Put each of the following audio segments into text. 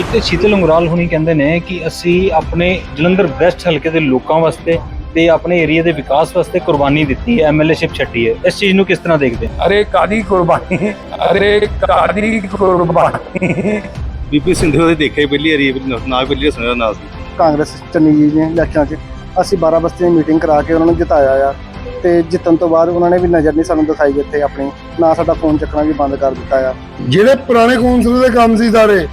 ਕਿਤੇ ਸ਼ੀਤਲ ਉਂਗਰਾਲ ਹੁਣੀ ਕਹਿੰਦੇ ਨੇ ਕਿ ਅਸੀਂ ਆਪਣੇ ਜਲੰਧਰ ਵੈਸਟ ਹਲਕੇ ਦੇ ਲੋਕਾਂ ਵਾਸਤੇ ਤੇ ਆਪਣੇ ਏਰੀਆ ਦੇ ਵਿਕਾਸ ਵਾਸਤੇ ਕੁਰਬਾਨੀ ਦਿੱਤੀ ਹੈ ਐਮਐਲਏਸ਼ਿਪ ਛੱਡੀ ਹੈ। ਇਸ ਚੀਜ਼ ਨੂੰ ਕਿਸ ਤਰ੍ਹਾਂ ਦੇਖਦੇ ਅਰੇ ਕਾਦੀ ਕੁਰਬਾਨੀ? ਅਰੇ ਕਾਦੀ ਕੁਰਬਾਨੀ? ਬੀਬੀ ਸਿੰਧੂ ਦੇ ਦੇਖੇ ਪਹਿਲੀ ਵਾਰੀ ਨਾ ਪਹਿਲੀ ਸੁਣਿਆ ਨਾ ਸੀ ਕਾਂਗਰਸ ਚੰਨੀ ਜੀ ਨੇ ਇਲੈਕਸ਼ਨਾਂ 'ਚ ਅਸੀਂ 12 ਬਸਤੀਆਂ ਦੀ ਮੀਟਿੰਗ ਕਰਾ ਕੇ ਉਹਨਾਂ ਨੂੰ ਜਿਤਾਇਆ ਆ ਤੇ ਜਿੱਤਣ ਤੋਂ ਬਾਅਦ ਉਹਨਾਂ ਨੇ ਵੀ ਨਜ਼ਰ ਨਹੀਂ ਸਾਨੂੰ ਦਿਖਾਈ ਇੱਥੇ ਆਪਣੀ ਨਾ ਸਾਡਾ ਫੋਨ ਚੱਕਣਾ ਵੀ ਬੰਦ ਕਰ ਦਿੱਤਾ ਆ। ਜਿਹੜੇ ਪੁਰਾਣੇ ਕੌਂਸਲਰ ਦੇ ਕੰਮ ਸੀ ਸਾਰੇ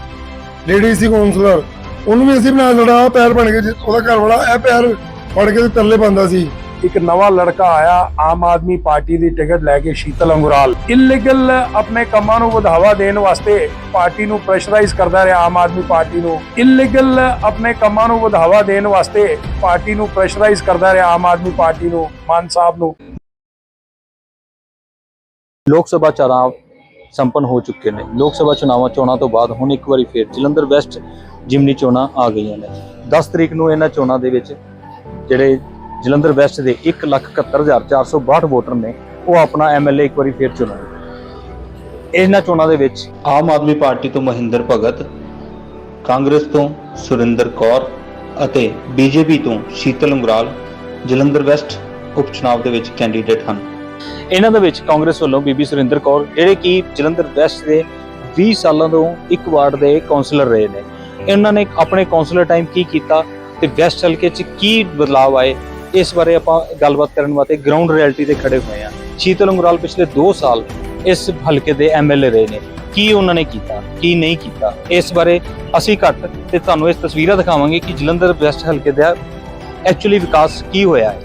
ਲੇਡੀ ਸੀ ਕੌਂਸਲਰ ਉਹਨੂੰ ਵੀ ਅਸੀਂ ਬਣਾ ਲੜਾ ਪੈਰ ਬਣ ਕੇ ਉਹਦਾ ਘਰ ਵਾਲਾ ਇਹ ਪੈਰ ਫੜ ਕੇ ਤੇ ਤਰਲੇ ਪਾਉਂਦਾ ਸੀ। ਇੱਕ ਨਵਾਂ ਲੜਕਾ ਆਇਆ ਆਮ ਆਦਮੀ ਪਾਰਟੀ ਦੀ ਟਿਕਟ ਲੈ ਕੇ ਸ਼ੀਤਲ ਅੰਗੁਰਾਲ। ਇਲੀਗਲ ਆਪਣੇ ਕੰਮਾਂ ਨੂੰ ਵਧਾਵਾ ਦੇਣ ਵਾਸਤੇ ਪਾਰਟੀ ਨੂੰ ਪ੍ਰੈਸ਼ਰਾਈਜ਼ ਕਰਦਾ ਰਿਹਾ ਆਮ ਆਦਮੀ ਪਾਰਟੀ ਨੂੰ। ਇਲੀਗਲ ਆਪਣੇ ਕੰਮਾਂ ਨੂੰ ਵਧਾਵਾ ਦੇਣ ਵਾਸਤੇ ਪਾਰਟੀ ਨੂੰ ਪ੍ਰੈਸ਼ਰਾਈਜ਼ ਕਰਦਾ ਰਿਹਾ ਆਮ ਆਦਮੀ ਪਾਰਟੀ ਨੂੰ ਮਾਨ ਸਾਹਿਬ ਨੂੰ। ਲੋਕ ਸਭਾ ਚੁਣਾਵ ਸੰਪੰਨ ਹੋ ਚੁੱਕੇ ਨੇ। ਲੋਕ ਸਭਾ ਚੁਣਾਵਾਂ ਚੋਣਾਂ ਤੋਂ ਬਾਅਦ ਹੁਣ ਇੱਕ ਵਾਰੀ ਫੇਰ ਜਲੰਧਰ ਵੈਸਟ ਜਿਮਨੀ ਚੋਣਾਂ ਆ ਗਈਆਂ ਨੇ। 10 ਤਰੀਕ ਨੂੰ ਇਹਨਾਂ ਚੋਣਾਂ ਦੇ ਵਿੱਚ ਜਿਹੜੇ ਜਲੰਧਰ ਵੈਸਟ ਦੇ 171462 ਵੋਟਰ ਨੇ, ਉਹ ਆਪਣਾ ਐਮਐਲਏ ਇੱਕ ਵਾਰੀ ਫੇਰ ਚੁਣਨਗੇ। ਇਹਨਾਂ ਚੋਣਾਂ ਦੇ ਵਿੱਚ ਆਮ ਆਦਮੀ ਪਾਰਟੀ ਤੋਂ ਮਹਿੰਦਰ ਭਗਤ, ਕਾਂਗਰਸ ਤੋਂ ਸੁਰਿੰਦਰ ਕੌਰ ਅਤੇ ਬੀਜੇਪੀ ਤੋਂ ਸ਼ੀਤਲ ਉਂਗਰਾਲ ਜਲੰਧਰ ਵੈਸਟ ਉਪ ਚੁਣਾਵ ਦੇ ਵਿੱਚ ਕੈਂਡੀਡੇਟ ਹਨ। ਇਹਨਾਂ ਦੇ ਵਿੱਚ ਕਾਂਗਰਸ ਵੱਲੋਂ ਬੀਬੀ ਸੁਰਿੰਦਰ ਕੌਰ, ਜਿਹੜੇ ਕਿ ਜਲੰਧਰ ਵੈਸਟ ਦੇ 20 ਸਾਲਾਂ ਤੋਂ ਇੱਕ ਵਾਰਡ ਦੇ ਕਾਉਂਸਲਰ ਰਹੇ ਨੇ। ਇਹਨਾਂ ਨੇ ਆਪਣੇ ਕਾਉਂਸਲਰ ਟਾਈਮ ਕੀ ਕੀਤਾ ਤੇ ਵੈਸਟ ਹਲਕੇ 'ਚ ਕੀ ਬਦਲਾਅ ਆਏ, ਇਸ ਬਾਰੇ ਆਪਾਂ ਗੱਲਬਾਤ ਕਰਨ ਵਾਸਤੇ ਗਰਾਊਂਡ ਰਿਐਲਿਟੀ ਤੇ ਖੜੇ ਹੋਏ ਹਾਂ। ਸ਼ੀਤਲ ਉਂਗਰਾਲ ਪਿਛਲੇ 2 ਸਾਲ ਇਸ ਹਲਕੇ ਦੇ ਐਮਐਲਏ ਰਹੇ ਨੇ। ਕੀ ਉਹਨਾਂ ਨੇ ਕੀਤਾ, ਕੀ ਨਹੀਂ ਕੀਤਾ, ਇਸ ਬਾਰੇ ਅਸੀਂ ਘੱਟ ਤੇ ਤੁਹਾਨੂੰ ਇਸ ਤਸਵੀਰਾਂ ਦਿਖਾਵਾਂਗੇ ਕਿ ਜਲੰਧਰ ਵੈਸਟ ਹਲਕੇ ਦਾ ਐਕਚੁਅਲੀ ਵਿਕਾਸ ਕੀ ਹੋਇਆ ਹੈ।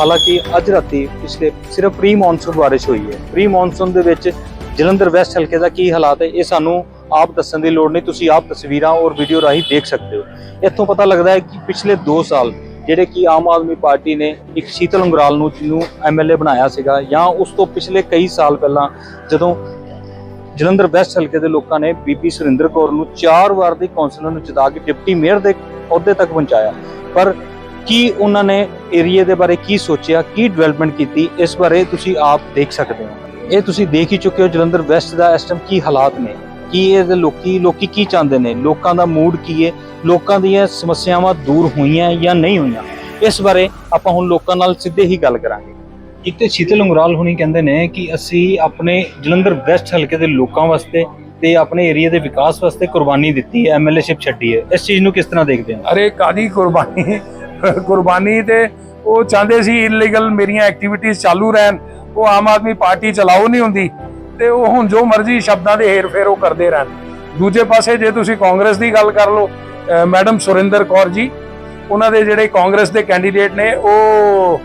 ਹਾਲਾਂਕਿ ਅੱਜ ਰਾਤੀ ਪਿਛਲੇ ਸਿਰਫ ਪ੍ਰੀ ਮੌਨਸੂਨ ਬਾਰਿਸ਼ ਹੋਈ ਹੈ। ਪ੍ਰੀ ਮੌਨਸੂਨ ਦੇ ਵਿੱਚ ਜਲੰਧਰ ਵੈਸਟ ਹਲਕੇ ਦਾ ਕੀ ਹਾਲਾਤ ਹੈ, ਇਹ ਸਾਨੂੰ ਆਪ ਦੱਸਣ ਦੀ ਲੋੜ ਨਹੀਂ। ਤੁਸੀਂ ਆਪ ਤਸਵੀਰਾਂ ਔਰ ਵੀਡੀਓ ਰਾਹੀਂ ਦੇਖ ਸਕਦੇ ਹੋ। ਇੱਥੋਂ ਪਤਾ ਲੱਗਦਾ ਹੈ ਕਿ ਪਿਛਲੇ 2 ਸਾਲ ਜਿਹੜੇ ਕਿ ਆਮ ਆਦਮੀ ਪਾਰਟੀ ਨੇ ਇੱਕ ਸ਼ੀਤਲ ਅੰਗਰਾਲ ਨੂੰ, ਜਿਹਨੂੰ ਐਮਐਲਏ ਬਣਾਇਆ ਸੀਗਾ ਜਾਂ ਉਸ ਤੋਂ ਪਿਛਲੇ ਕਈ ਸਾਲ ਪਹਿਲਾਂ ਜਦੋਂ ਜਲੰਧਰ ਵੈਸਟ ਹਲਕੇ ਦੇ ਲੋਕਾਂ ਨੇ ਬੀਬੀ ਸੁਰਿੰਦਰ ਕੌਰ ਨੂੰ ਚਾਰ ਵਾਰ ਦੀ ਕੌਂਸਲਰ ਨੂੰ ਜਿਤਾ ਕੇ ਡਿਪਟੀ ਮੇਅਰ ਦੇ ਅਹੁਦੇ ਤੱਕ ਪਹੁੰਚਾਇਆ। ਪਰ ਕੀ ਉਹਨਾਂ ਨੇ ਏਰੀਆ ਦੇ ਬਾਰੇ ਕੀ ਸੋਚਿਆ, ਕੀ ਡਿਵੈਲਪਮੈਂਟ ਕੀਤੀ, ਇਸ ਬਾਰੇ ਤੁਸੀਂ ਆਪ ਦੇਖ ਸਕਦੇ ਹੋ। ਇਹ ਤੁਸੀਂ ਦੇਖ ਹੀ ਚੁੱਕੇ ਹੋ, ਜਲੰਧਰ ਵੈਸਟ ਦਾ ਇਸ ਟਾਈਮ ਕੀ ਹਾਲਾਤ ਨੇ, ਕੀ ਇਹਦੇ ਲੋਕੀ ਲੋਕੀ ਕੀ ਚਾਹੁੰਦੇ ਨੇ, ਲੋਕਾਂ ਦਾ ਮੂਡ ਕੀ ਹੈ, ਲੋਕਾਂ ਦੀਆਂ ਸਮੱਸਿਆਵਾਂ ਦੂਰ ਹੋਈਆਂ ਜਾਂ ਨਹੀਂ ਹੋਈਆਂ, ਇਸ ਬਾਰੇ ਆਪਾਂ ਹੁਣ ਲੋਕਾਂ ਨਾਲ ਸਿੱਧੇ ਹੀ ਗੱਲ ਕਰਾਂਗੇ। ਇੱਕ ਤੇ ਸ਼ੀਤਲ ਉਂਗਰਾਲ ਹੁਣੀ ਕਹਿੰਦੇ ਨੇ ਕਿ ਅਸੀਂ ਆਪਣੇ ਜਲੰਧਰ ਵੈਸਟ ਹਲਕੇ ਦੇ ਲੋਕਾਂ ਵਾਸਤੇ ਤੇ ਆਪਣੇ ਏਰੀਆ ਦੇ ਵਿਕਾਸ ਵਾਸਤੇ ਕੁਰਬਾਨੀ ਦਿੱਤੀ ਹੈ ਐਮਐਲਏਸ਼ਿਪ ਛੱਡੀ ਹੈ। ਇਸ ਚੀਜ਼ ਨੂੰ ਕਿਸ ਤਰ੍ਹਾਂ ਦੇਖਦੇ ਹੋ? ਅਰੇ ਕਾਦੀ ਕੁਰਬਾਨੀ? ਕੁਰਬਾਨੀ ਤੇ ਉਹ ਚਾਹੁੰਦੇ ਸੀ ਇਲੀਗਲ ਮੇਰੀਆਂ ਐਕਟੀਵਿਟੀਜ਼ ਚਾਲੂ ਰਹਿਣ। ਉਹ ਆਮ ਆਦਮੀ ਪਾਰਟੀ ਚਲਾਓ ਨਹੀਂ ਹੁੰਦੀ ਤੇ ਉਹ ਹੁਣ ਜੋ ਮਰਜ਼ੀ ਸ਼ਬਦਾਂ ਦੇ ਹੇਰ ਫੇਰ ਉਹ ਕਰਦੇ ਰਹਿਣ। ਦੂਜੇ ਪਾਸੇ ਜੇ ਤੁਸੀਂ ਕਾਂਗਰਸ ਦੀ ਗੱਲ ਕਰ ਲਓ ਮੈਡਮ ਸੁਰਿੰਦਰ ਕੌਰ ਜੀ, ਉਹਨਾਂ ਦੇ ਜਿਹੜੇ ਕਾਂਗਰਸ ਦੇ ਕੈਂਡੀਡੇਟ ਨੇ, ਉਹ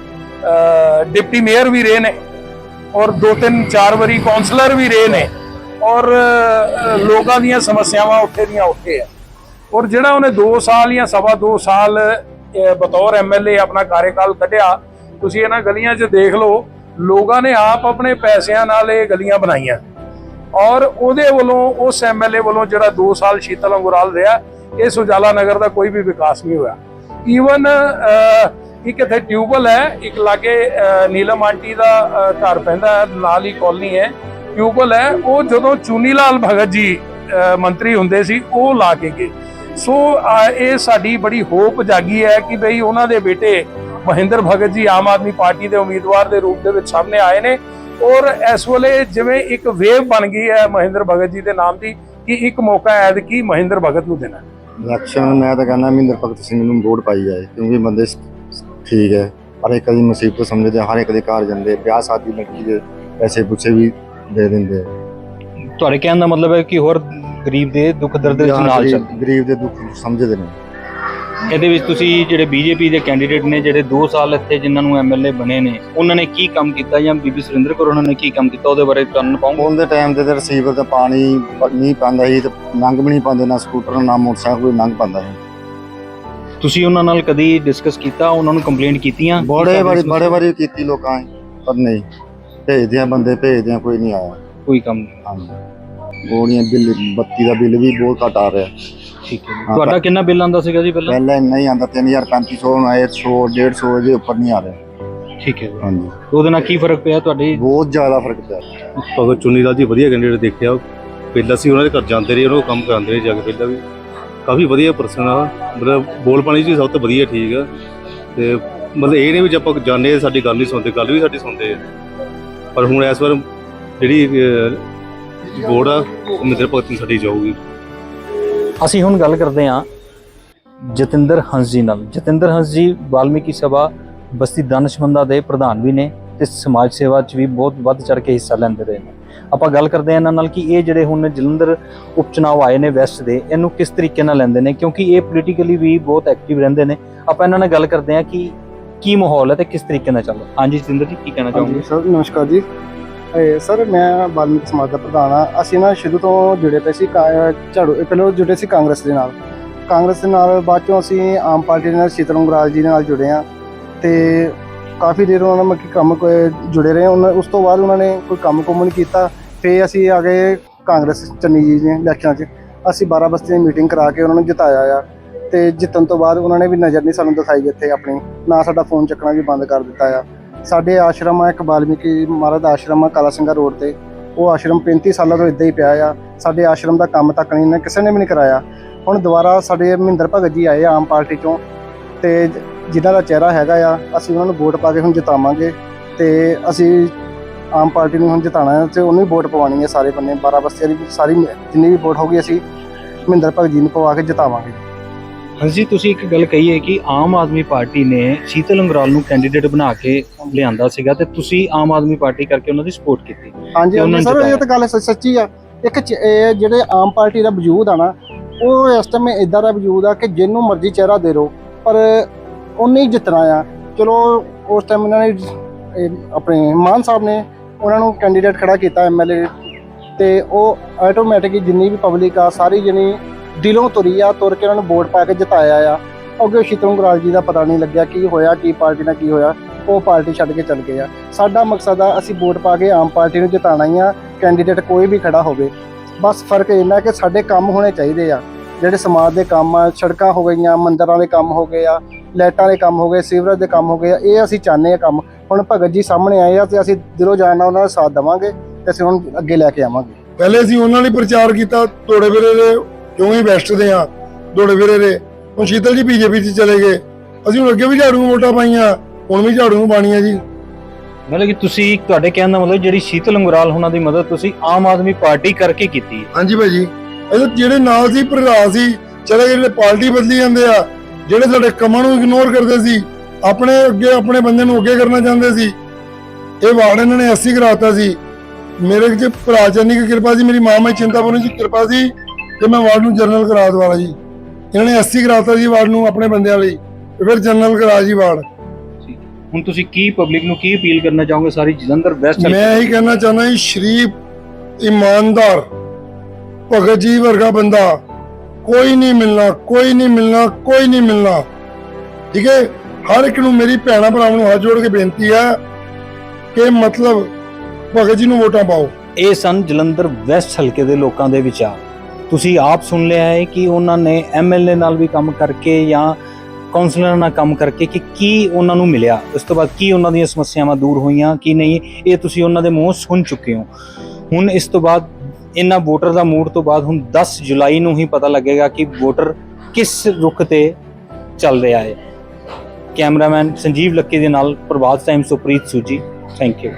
ਡਿਪਟੀ ਮੇਅਰ ਵੀ ਰਹੇ ਨੇ ਔਰ ਦੋ ਤਿੰਨ ਚਾਰ ਵਾਰੀ ਕਾਉਂਸਲਰ ਵੀ ਰਹੇ ਨੇ ਔਰ ਲੋਕਾਂ ਦੀਆਂ ਸਮੱਸਿਆਵਾਂ ਉੱਥੇ ਦੀਆਂ ਉੱਥੇ ਆ। ਔਰ ਜਿਹੜਾ ਉਹਨੇ 2 ਸਾਲ ਜਾਂ ਸਵਾ 2 ਸਾਲ ਬਤੌਰ ਐਮਐਲਏ ਆਪਣਾ ਕਾਰਜਕਾਲ ਕੱਢਿਆ, ਤੁਸੀਂ ਇਹਨਾਂ ਗਲੀਆਂ 'ਚ ਦੇਖ ਲਓ, ਲੋਕਾਂ ਨੇ ਆਪ ਆਪਣੇ ਪੈਸਿਆਂ ਨਾਲ ਇਹ ਗਲੀਆਂ ਬਣਾਈਆਂ। ਔਰ ਉਹਦੇ ਵੱਲੋਂ, ਉਸ ਐਮਐਲਏ ਵੱਲੋਂ ਜਿਹੜਾ 2 ਸਾਲ ਸ਼ੀਤਲ ਅੰਗੁਰਾਲ ਰਿਹਾ, ਇਸ ਉਜਾਲਾ ਨਗਰ ਦਾ ਕੋਈ ਵੀ ਵਿਕਾਸ ਨਹੀਂ ਹੋਇਆ। ਈਵਨ ਇੱਕ ਇੱਥੇ ਟਿਊਬਲ ਹੈ, ਇੱਕ ਲਾਗੇ ਨੀਲਮ ਆਂਟੀ ਦਾ ਘਰ ਪੈਂਦਾ ਹੈ, ਨਾਲ ਹੀ ਕਾਲਨੀ ਹੈ। ਟਿਊਬਲ ਹੈ, ਉਹ ਜਦੋਂ ਚੂਨੀ ਲਾਲ ਭਗਤ ਜੀ ਮੰਤਰੀ ਹੁੰਦੇ ਸੀ, ਉਹ ਲਾ ਕੇ ਗਏ। ਸੋ ਇਹ ਸਾਡੀ ਬੜੀ ਹੋਪ ਜਾਗੀ ਹੈ ਕਿ ਬਈ ਉਹਨਾਂ ਦੇ ਬੇਟੇ ਮਹਿੰਦਰ ਭਗਤ ਜੀ ਆਮ ਆਦਮੀ ਪਾਰਟੀ ਦੇ ਉਮੀਦਵਾਰ ਦੇ ਰੂਪ ਦੇ ਵਿੱਚ ਸਾਹਮਣੇ ਆਏ ਨੇ। ਔਰ ਇਸ ਵੇਲੇ ਜਿਵੇਂ ਇੱਕ ਵੇਵ ਬਣ ਗਈ ਹੈ ਮਹਿੰਦਰ ਭਗਤ ਜੀ ਦੇ ਨਾਮ ਦੀ ਕਿ ਇੱਕ ਮੌਕਾ ਐਦ ਕੀ ਮਹਿੰਦਰ ਭਗਤ ਨੂੰ ਦੇਣਾ। ਇਲੈਕਸ਼ਨ ਮੈਂ ਤਾਂ ਕਹਿੰਦਾ ਮਹਿੰਦਰ ਭਗਤ ਸਿੰਘ ਨੂੰ ਵੋਟ ਪਾਈ ਜਾਏ ਕਿਉਂਕਿ ਬੰਦੇ ਠੀਕ ਹੈ ਹਰ ਇੱਕ ਦੀ ਮੁਸੀਬਤ ਸਮਝਦੇ ਹਰ ਇੱਕ ਦੇ ਘਰ ਜਾਂਦੇ ਵਿਆਹ ਸ਼ਾਦੀ ਲੜਕੀ ਦੇ ਪੈਸੇ ਪੁੱਛੇ ਵੀ ਦੇ ਦਿੰਦੇ ਤੁਹਾਡੇ ਕਹਿਣ ਦਾ ਮਤਲਬ ਹੈ ਕਿ ਹੋਰ ਗਰੀਬ ਦੇ ਦੁੱਖ ਦਰਦ ਦੇ ਵਿੱਚ ਨਾਲ ਗਰੀਬ- ਚੱਲ ਗਰੀਬ ਦੇ ਦੁੱਖ ਸਮਝਦੇ ਨੇ ਇਹਦੇ ਵਿੱਚ ਤੁਸੀਂ ਜਿਹੜੇ ਬੀਜੇਪੀ ਦੇ ਕੈਂਡੀਡੇਟ ਨੇ ਜਿਹੜੇ 2 ਸਾਲ ਇੱਥੇ ਜਿਨ੍ਹਾਂ ਨੂੰ ਐਮਐਲਏ ਬਣੇ ਨੇ ਉਹਨਾਂ ਨੇ ਕੀ ਕੰਮ ਕੀਤਾ ਜਾਂ ਬੀਬੀ ਸੁਰਿੰਦਰ ਕੌਰ ਉਹਨਾਂ ਨੇ ਕੀ ਕੰਮ ਕੀਤਾ ਉਹਦੇ ਬਾਰੇ ਤੁਹਾਨੂੰ ਪਾਉਂਗੇ ਉਹਦੇ ਟਾਈਮ ਤੇ ਤਾਂ ਰਿਸੀਵਰ ਤੇ ਪਾਣੀ ਪ- ਨਹੀਂ ਪਾਉਂਦਾ ਸੀ ਤੇ ਲੰਘ ਵੀ ਨਹੀਂ ਪਾਉਂਦੇ ਨਾ ਸਕੂਟਰ ਨਾ ਮੋਟਰਸਾਈਕਲ ਕੋਈ ਲੰਘ ਪਾਉਂਦਾ ਸੀ। ਤੁਸੀਂ ਉਹਨਾਂ ਨਾਲ ਕਦੀ ਡਿਸਕਸ ਕੀਤਾ ਉਹਨਾਂ ਨੂੰ ਕੰਪਲੇਂਟ ਕੀਤੀਆਂ? ਬੜੇ ਵਾਰੀ ਬੜੇ ਵਾਰੀ ਕੀਤੀ ਲੋਕਾਂ ਨੇ ਪਰ ਨਹੀਂ। ਭੇਜਦੇ ਆ ਬੰਦੇ ਭੇਜਦੇ ਆ ਕੋਈ ਨਹੀਂ ਆਇਆ। ਕੋਈ ਕੰਮ ਨਹੀਂ। ਗੋਲੀਆਂ ਬਿੱਲ ਬੱਤੀ ਦਾ ਬਿੱਲ ਵੀ ਬਹੁਤ ਘੱਟ ਆ ਰਿਹਾ। ਠੀਕ ਹੈ ਜੀ। ਤੁਹਾਡਾ ਕਿੰਨਾ ਬਿੱਲ ਆਂਦਾ ਸੀਗਾ ਜੀ ਪਹਿਲਾਂ? ਪਹਿਲਾਂ ਇੰਨਾ ਹੀ ਆਂਦਾ 3500 ਹੁਣ ਆਏ 100 150 ਦੇ ਉੱਪਰ ਨਹੀਂ ਆ ਰਿਹਾ। ਠੀਕ ਹੈ ਜੀ। ਹਾਂਜੀ। ਉਹਦੇ ਨਾਲ ਕੀ ਫ਼ਰਕ ਪਿਆ ਤੁਹਾਡੀ? ਬਹੁਤ ਜ਼ਿਆਦਾ ਫ਼ਰਕ ਪਿਆ। ਭਗਤ ਚੁੰਨੀ ਲਾਲ ਜੀ ਵਧੀਆ ਕੈਂਡੀਡੇਟ ਦੇਖਿਆ। ਪਹਿਲਾਂ ਸੀ ਉਹਨਾਂ ਦੇ ਘਰ ਜਾਂਦੇ ਰਹੇ ਉਹਨਾਂ ਨੂੰ ਕੰਮ ਕਰਾਉਂਦੇ ਰਹੇ ਜਾ ਕੇ ਪਹਿਲਾਂ ਵੀ। ਕਾਫੀ ਵਧੀਆ ਪਰਸਨ ਆ। ਮਤਲਬ ਬੋਲ ਪਾਣੀ ਚ ਸਭ ਤੋਂ ਵਧੀਆ ਠੀਕ ਆ। ਤੇ ਮਤਲਬ ਇਹ ਨਹੀਂ ਵੀ ਜੇ ਆਪਾਂ ਜਾਣਦੇ ਹਾਂ, ਸਾਡੀ ਗੱਲ ਨਹੀਂ ਸੁਣਦੇ ਗੱਲ ਵੀ ਸਾਡੀ ਸੁਣਦੇ ਆ। ਪਰ ਹੁਣ ਇਸ ਵਾਰ ਜਿਹੜੀ ਬੋਰਡ ਆ ਉਹ ਮਿੰਦਰ ਭਗਤ ਨੂੰ ਸਾਡੀ ਜਾਊਗੀ। ਅਸੀਂ ਹੁਣ ਗੱਲ ਕਰਦੇ ਹਾਂ ਜਤਿੰਦਰ ਹੰਸ ਜੀ ਨਾਲ। ਜਤਿੰਦਰ ਹੰਸ ਜੀ ਵਾਲਮੀਕੀ ਸਭਾ ਬਸਤੀ ਦਾਨਸ਼ਮੰਦਾ ਦੇ ਪ੍ਰਧਾਨ ਵੀ ਨੇ ਤੇ ਸਮਾਜ ਸੇਵਾ 'ਚ ਵੀ ਬਹੁਤ ਵੱਧ ਚੜ ਕੇ ਹਿੱਸਾ ਲੈਂਦੇ ਰਹੇ ਨੇ। ਆਪਾਂ ਗੱਲ ਕਰਦੇ ਹਾਂ ਇਹਨਾਂ ਨਾਲ ਕਿ ਇਹ ਜਿਹੜੇ ਹੁਣ ਜਲੰਧਰ ਉਪਚੁਣਾਵ ਆਏ ਨੇ ਵੈਸਟ ਦੇ ਇਹਨੂੰ ਕਿਸ ਤਰੀਕੇ ਨਾਲ ਲੈਂਦੇ ਨੇ? ਕਿਉਂਕਿ ਇਹ ਪੋਲੀਟੀਕਲੀ ਵੀ ਬਹੁਤ ਐਕਟਿਵ ਰਹਿੰਦੇ ਨੇ। ਆਪਾਂ ਇਹਨਾਂ ਨਾਲ ਗੱਲ ਕਰਦੇ ਹਾਂ ਕਿ ਕੀ ਮਾਹੌਲ ਹੈ ਤੇ ਕਿਸ ਤਰੀਕੇ ਨਾਲ ਚੱਲ ਰਿਹਾ? ਹਾਂਜੀ ਜਤਿੰਦਰ ਜੀ ਕੀ ਕਹਿਣਾ ਚਾਹੋਗੇ? ਸਰ ਨਮਸਕਾਰ ਜੀ। ਸਰ ਮੈਂ ਵਾਲਮੀਕ ਸਮਾਜ ਦਾ ਪ੍ਰਧਾਨ ਆ ਅਸੀਂ ਨਾ ਸ਼ੁਰੂ ਤੋਂ ਜੁੜੇ ਪਏ ਸੀ ਕਾ- ਝਾੜੂ ਇਹ ਪਹਿਲਾਂ ਜੁੜੇ ਸੀ ਕਾਂਗਰਸ ਦੇ ਨਾਲ। ਕਾਂਗਰਸ ਦੇ ਨਾਲ ਬਾਅਦ ਚੋਂ ਅਸੀਂ ਆਮ ਪਾਰਟੀ ਦੇ ਨਾਲ ਸ਼ੀਤਲ ਉਂਗਰਾਲ ਜੀ ਦੇ ਨਾਲ ਜੁੜੇ ਆ ਤੇ ਕਾਫੀ ਦੇਰ ਉਹਨਾਂ ਨਾਲ ਕੰਮ ਕੋਈ ਜੁੜੇ ਰਹੇ ਉਹਨਾਂ, ਉਸ ਤੋਂ ਬਾਅਦ ਉਹਨਾਂ ਨੇ ਕੋਈ ਕੰਮ ਕੁਮ ਨਹੀਂ ਕੀਤਾ। ਫੇ ਅਸੀਂ ਆ ਗਏ ਕਾਂਗਰਸ ਚੰਨੀ ਜੀ ਦੇ ਇਲੈਕਸ਼ਨਾਂ 'ਚ। ਅਸੀਂ 12 ਬਸਤੀ ਦੀ ਮੀਟਿੰਗ ਕਰਾ ਕੇ ਉਹਨਾਂ ਨੂੰ ਜਿਤਾਇਆ ਆ। ਤੇ ਜਿੱਤਣ ਤੋਂ ਬਾਅਦ ਉਹਨਾਂ ਨੇ ਵੀ ਨਜ਼ਰ ਨਹੀਂ ਸਾਨੂੰ ਦਿਖਾਈ ਇੱਥੇ ਆਪਣੀ। ਨਾ ਸਾਡਾ ਫੋਨ ਚੱਕਣਾ ਵੀ ਬੰਦ ਕਰ ਦਿੱਤਾ ਆ। ਸਾਡੇ ਆਸ਼ਰਮ ਆ, ਇੱਕ ਵਾਲਮੀਕੀ ਮਹਾਰਾਜ ਦਾ ਆਸ਼ਰਮ ਆ, ਕਾਲਾ ਸਿੰਘਾ ਰੋਡ ਤੇ। ਉਹ ਆਸ਼ਰਮ 35 ਸਾਲਾਂ ਤੋਂ ਇੱਦਾਂ ਹੀ ਪਿਆ ਆ। ਸਾਡੇ ਆਸ਼ਰਮ ਦਾ ਕੰਮ ਤੱਕ ਨਹੀਂ, ਇਹਨੇ ਕਿਸੇ ਨੇ ਵੀ ਨਹੀਂ ਕਰਾਇਆ। ਹੁਣ ਦੁਬਾਰਾ ਸਾਡੇ ਮਹਿੰਦਰ ਭਗਤ ਜੀ ਆਏ ਆਮ ਪਾਰਟੀ ਚੋਂ ਤੇ ਜ- ਜਿਨ੍ਹਾਂ ਦਾ ਚਿਹਰਾ ਹੈਗਾ ਆ, ਅਸੀਂ ਉਹਨਾਂ ਨੂੰ ਵੋਟ ਪਾ ਕੇ ਹੁਣ ਜਿਤਾਵਾਂਗੇ ਤੇ ਅਸੀਂ ਆਮ ਪਾਰਟੀ ਨੂੰ ਹੁਣ ਜਿਤਾਣਾ ਹੈ ਤੇ ਉਹਨੂੰ ਵੀ ਵੋਟ ਪਵਾਉਣੀ ਹੈ ਸਾਰੇ ਬੰਨੇ। 12 ਬਸਤੀਆਂ ਦੀ ਸਾਰੀ ਜਿੰਨੀ ਵੀ ਵੋਟ ਹੋਊਗੀ ਅਸੀਂ ਮਹਿੰਦਰ ਭਗਤ ਜੀ ਨੂੰ ਪਵਾ ਕੇ ਜਿਤਾਵਾਂਗੇ। ਹਾਂਜੀ ਤੁਸੀਂ ਇੱਕ ਗੱਲ ਕਹੀ ਹੈ ਕਿ ਆਮ ਆਦਮੀ ਪਾਰਟੀ ਨੇ ਸ਼ੀਤਲ ਅੰਗਰਾਲ ਨੂੰ ਕੈਂਡੀਡੇਟ ਬਣਾ ਕੇ ਲਿਆਂਦਾ ਸੀਗਾ ਤੇ ਤੁਸੀਂ ਆਮ ਆਦਮੀ ਪਾਰਟੀ ਕਰਕੇ ਉਹਨਾਂ ਦੀ ਸਪੋਰਟ ਕੀਤੀ ਹਾਂਜੀ ਉਹਨਾਂ ਸਰ ਇਹ। ਤਾਂ ਗੱਲ ਸੱਚੀ ਆ ਇੱਕ ਜਿਹੜੇ ਆਮ ਪਾਰਟੀ ਦਾ ਵਜੂਦ ਆ ਨਾ ਉਹ ਇਸ ਟਾਈਮ ਇਦਾਂ ਦਾ ਵਜੂਦ ਆ ਕਿ ਜਿਹਨੂੰ ਮਰਜ਼ੀ ਚਿਹਰਾ ਦੇ ਰੋ ਪਰ ਉਹਨੇ ਹੀ ਜਿੱਤਣਾ ਆ ਚਲੋ ਉਸ ਟਾਈਮ ਇਹਨਾਂ ਨੇ ਆਪਣੇ ਮਾਨ ਸਾਹਿਬ ਨੇ ਉਹਨਾਂ ਨੂੰ ਕੈਂਡੀਡੇਟ ਖੜਾ ਕੀਤਾ ਐਮਐਲਏ ਤੇ ਉਹ ਆਟੋਮੈਟਿਕ ਜਿੰਨੀ ਵੀ ਪਬਲਿਕ ਆ ਸਾਰੀ ਜਣੀ ਦਿਲੋਂ ਤੁਰੀ ਆ, ਤੁਰ ਕੇ ਉਹਨਾਂ ਨੂੰ ਵੋਟ ਪਾ ਕੇ ਜਿਤਾਇਆ ਆ। ਅੱਗੇ ਸ਼ੀਤਲ ਗੁਰਾਲ ਜੀ ਦਾ ਪਤਾ ਨਹੀਂ ਲੱਗਿਆ ਕੀ ਹੋਇਆ, ਕੀ ਪਾਰਟੀ ਨਾਲ ਕੀ ਹੋਇਆ, ਉਹ ਪਾਰਟੀ ਛੱਡ ਕੇ ਚੱਲ ਗਏ ਆ। ਸਾਡਾ ਮਕਸਦ ਆ, ਅਸੀਂ ਵੋਟ ਪਾ ਕੇ ਆਮ ਪਾਰਟੀ ਨੂੰ ਜਿਤਾਣਾ ਹੀ ਆ, ਕੈਂਡੀਡੇਟ ਕੋਈ ਵੀ ਖੜਾ ਹੋਵੇ। ਬਸ ਫ਼ਰਕ ਇੰਨਾ ਕਿ ਸਾਡੇ ਕੰਮ ਹੋਣੇ ਚਾਹੀਦੇ ਆ। ਜਿਹੜੇ ਸਮਾਜ ਦੇ ਕੰਮ ਆ, ਸੜਕਾਂ ਹੋ ਗਈਆਂ, ਮੰਦਰਾਂ ਦੇ ਕੰਮ ਹੋ ਗਏ ਆ, ਲਾਈਟਾਂ ਦੇ ਕੰਮ ਹੋ ਗਏ, ਸੀਵਰੇਜ ਦੇ ਕੰਮ ਹੋ ਗਏ ਆ, ਇਹ ਅਸੀਂ ਚਾਹੁੰਦੇ ਆ ਕੰਮ। ਹੁਣ ਭਗਤ ਜੀ ਸਾਹਮਣੇ ਆਏ ਆ ਤੇ ਅਸੀਂ ਦਿਲੋਂ ਜਾਣ ਨਾਲ ਉਹਨਾਂ ਦਾ ਸਾਥ ਦੇਵਾਂਗੇ ਤੇ ਅਸੀਂ ਹੁਣ ਅੱਗੇ ਲੈ ਕੇ ਆਵਾਂਗੇ। ਪਹਿਲੇ ਅਸੀਂ ਉਹਨਾਂ ਲਈ ਪ੍ਰਚਾਰ ਕੀਤਾ ਦੋੜੇ ਵੀਰੇ ਦੇ ਕਿਉਂ ਹੀ ਬੈਸਟ ਦੇ ਆ? ਦੋੜੇ ਵੀਰੇ ਦੇ ਹੁਣ ਸ਼ੀਤਲ ਜੀ ਬੀਜੇਪੀ 'ਚ ਚਲੇ ਗਏ। ਅਸੀਂ ਹੁਣ ਅੱਗੇ ਵੀ ਝਾੜੂ ਵੋਟਾਂ ਪਾਈਆਂ। ਹੁਣ ਵੀ ਝਾੜੂ ਨੂੰ ਪਾਣੀਆਂ ਜੀ। ਮਤਲਬ ਕਿ ਤੁਸੀਂ ਤੁਹਾਡੇ ਕਹਿਣ ਦਾ ਮਤਲਬ ਜਿਹੜੀ ਸ਼ੀਤਲ ਅੰਗਰਾਲ ਉਹਨਾਂ ਦੀ ਮਦਦ ਤੁਸੀਂ ਆਮ ਆਦਮੀ ਪਾਰਟੀ ਕਰਕੇ ਕੀਤੀ ਹੈ। ਹਾਂਜੀ ਭਾਜੀ। ਇਹ ਜਿਹੜੇ ਨਾਲ ਸੀ ਭਰਾ ਸੀ ਚਲੇ ਗਏ ਜਿਹੜੇ ਪਾਰਟੀ ਬਦਲੀ ਜਾਂਦੇ ਆ ਜਿਹੜੇ ਸਾਡੇ ਕੰਮਾਂ ਨੂੰ ਇਗਨੋਰ ਕਰਦੇ ਸੀ ਆਪਣੇ ਅੱਗੇ ਆਪਣੇ ਬੰਦੇ ਨੂੰ ਅੱਗੇ ਕਰਨਾ ਚਾਹੁੰਦੇ ਸੀ ਇਹ ਵਾਰਡ ਇਹਨਾਂ ਨੇ 80 ਕਰਾਤਾ ਸੀ। ਮੇਰੇ ਚ ਭਰਾ ਚੰਨੀ ਦੀ ਕਿਰਪਾ ਸੀ ਮੇਰੀ ਮਾਂ ਮੈਂ ਚਿੰਤਾਪੁਰਨੀ ਦੀ ਕਿਰਪਾ ਸੀ। ਤੇ ਮੈਂ ਵਾਰਡ ਨੂੰ ਜਨਰਲ ਕਰਾ ਦਵਾਲਾ ਜੀ। ਇਹਨਾਂ ਨੇ 80 ਕਰਾਤਾ ਸੀ ਵਾਰਡ ਨੂੰ ਆਪਣੇ ਬੰਦਿਆਂ ਲਈ ਤੇ ਫਿਰ ਜਨਰਲ ਕਰਾ ਜੀ ਵਾਰਡ। ਹੁਣ ਤੁਸੀਂ ਕੀ ਪਬਲਿਕ ਨੂੰ ਕੀ ਅਪੀਲ ਕਰਨਾ ਚਾਹੋਗੇ? ਸਾਰੀ ਜਲੰਧਰ ਵੈਸਟ ਮੈਂ ਇਹੀ ਕਹਿਣਾ ਚਾਹੁੰਦਾ ਜੀ ਸ਼ਰੀਫ ਇਮਾਨਦਾਰ ਭਗਤ ਜੀ ਵਰਗਾ ਬੰਦਾ ਕੋਈ ਨਹੀਂ ਮਿਲਣਾ ਕੋਈ ਨਹੀਂ ਮਿਲਣਾ ਕੋਈ ਨਹੀਂ ਮਿਲਣਾ। ਠੀਕ ਹੈ? ਹਰ ਇੱਕ ਨੂੰ ਮੇਰੀ ਭੈਣਾ ਭਰਾਵਾਂ ਨੂੰ ਹੱਥ ਜੋੜ ਕੇ ਬੇਨਤੀ ਹੈ ਕਿ ਮਤਲਬ ਭਗਤ ਜੀ ਨੂੰ ਵੋਟਾਂ ਪਾਓ। ਇਹ ਸਨ ਜਲੰਧਰ ਵੈਸਟ ਹਲਕੇ ਦੇ ਲੋਕਾਂ ਦੇ ਵਿਚਾਰ। ਤੁਸੀਂ ਆਪ ਸੁਣ ਲਿਆ ਹੈ ਕਿ ਉਹਨਾਂ ਨੇ ਐਮਐਲਏ ਨਾਲ ਵੀ ਕੰਮ ਕਰਕੇ ਜਾਂ ਕਾਉਂਸਲਰ ਨਾਲ ਕੰਮ ਕਰਕੇ ਕਿ ਕੀ ਉਹਨਾਂ ਨੂੰ ਮਿਲਿਆ? ਉਸ ਤੋਂ ਬਾਅਦ ਕੀ ਉਹਨਾਂ ਦੀਆਂ ਸਮੱਸਿਆਵਾਂ ਦੂਰ ਹੋਈਆਂ, ਕੀ ਨਹੀਂ? ਇਹ ਤੁਸੀਂ ਉਹਨਾਂ ਦੇ ਮੂੰਹ ਸੁਣ ਚੁੱਕੇ ਹੋ। ਹੁਣ ਇਸ ਤੋਂ ਬਾਅਦ ਇਹਨਾਂ ਵੋਟਰ ਦਾ ਮੂਡ ਤੋਂ ਬਾਅਦ ਹੁਣ 10 ਜੁਲਾਈ ਨੂੰ ਹੀ ਪਤਾ ਲੱਗੇਗਾ ਕਿ ਵੋਟਰ ਕਿਸ ਰੁਖ ਤੇ ਚੱਲ ਰਿਹਾ ਹੈ। ਕੈਮਰਾਮੈਨ ਸੰਜੀਵ ਲੱਕੀ ਦੇ ਨਾਲ ਪ੍ਰਭਾਤ ਟਾਈਮ ਸੁਪ੍ਰੀਤ ਸੂਜੀ ਥੈਂਕ ਯੂ।